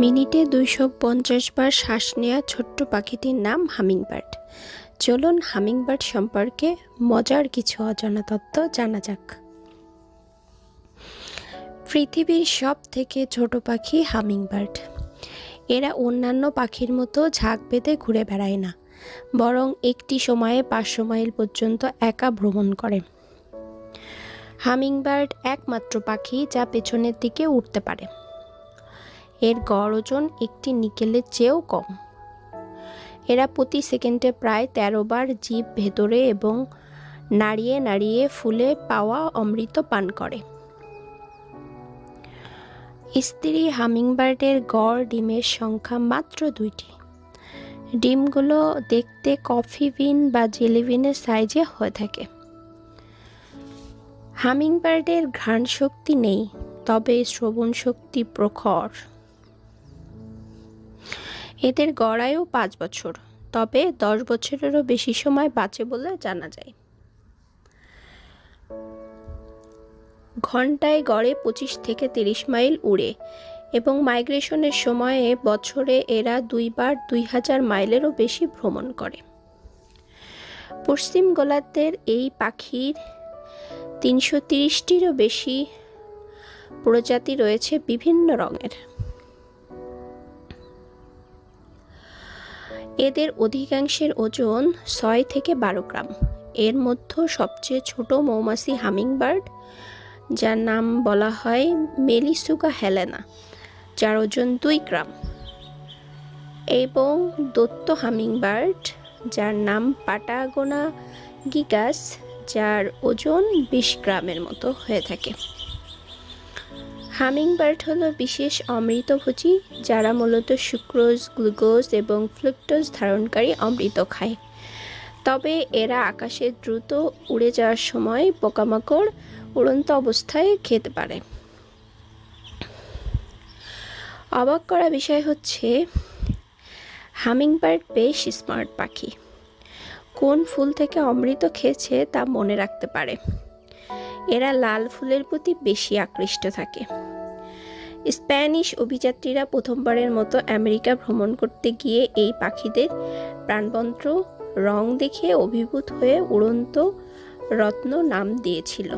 মিনিটে দুইশো পঞ্চাশ বার শ্বাস নেওয়া ছোট্ট পাখিটির নাম হামিংবার্ড। চলুন হামিংবার্ড সম্পর্কে মজার কিছু অজানা তথ্য জানা যাক। পৃথিবীর সব থেকে ছোট পাখি হামিংবার্ড। এরা অন্যান্য পাখির মতো ঝাঁক বেঁধে ঘুরে বেড়ায় না, বরং একটি সময়ে পাঁচশো মাইল পর্যন্ত একা ভ্রমণ করে। হামিংবার্ড একমাত্র পাখি যা পেছনের দিকে উঠতে পারে। এর গড় ওজন একটি নিকেলের চেয়েও কম। এরা প্রতি সেকেন্ডে প্রায় তেরো বার জীব ভেতরে এবং নাড়িয়ে নাড়িয়ে ফুলে পাওয়া অমৃত পান করে। স্ত্রী হামিংবার্ডের গড় ডিমের সংখ্যা মাত্র দুইটি। ডিমগুলো দেখতে কফি বিন বা জেলি বিনের সাইজে হয়ে থাকে। হামিংবার্ডের ঘ্রাণ শক্তি নেই, তবে শ্রবণ শক্তি প্রখর। এদের গড়ায়ও পাঁচ বছর, তবে দশ বছরেরও বেশি সময় বাঁচে বলে জানা যায়। ঘন্টায় গড়ে পঁচিশ থেকে তিরিশ মাইল উড়ে এবং মাইগ্রেশনের সময়ে বছরে এরা দুইবার দুই হাজার মাইলেরও বেশি ভ্রমণ করে। পশ্চিম গোলার্ধের এই পাখির তিনশো তিরিশটিরও বেশি প্রজাতি রয়েছে বিভিন্ন রঙের। এদের অধিকাংশের ওজন ছয় থেকে বারো গ্রাম। এর মধ্যে সবচেয়ে ছোট মৌমাছি হামিংবার্ড, যার নাম বলা হয় মেলিসুকা হেলেনা, যার ওজন দুই গ্রাম। এবং দত্ত হামিংবার্ড, যার নাম পাটাগোনা গিগাস, যার ওজন বিশ গ্রামের মতো হয়ে থাকে। হামিংবার্ড হলো বিশেষ অমৃতভোজী, যারা মূলত সুক্রোজ, গ্লুকোজ এবং ফ্লুক্টোজ ধারণকারী অমৃত খায়। তবে এরা আকাশে দ্রুত উড়ে যাওয়ার সময় পোকামাকড় উড়ন্ত অবস্থায় খেতে পারে। অবাক করা বিষয় হচ্ছে, হামিংবার্ড বেশ স্মার্ট পাখি। কোন ফুল থেকে অমৃত খেয়েছে তা মনে রাখতে পারে। এরা লাল ফুলের প্রতি বেশি আকৃষ্ট থাকে। স্প্যানিশ অভিযাত্রীরা প্রথমবারের মতো আমেরিকা ভ্রমণ করতে গিয়ে এই পাখিদের প্রাণবন্ত্র রং দেখে অভিভূত হয়ে উড়ন্ত রত্ন নাম দিয়েছিল।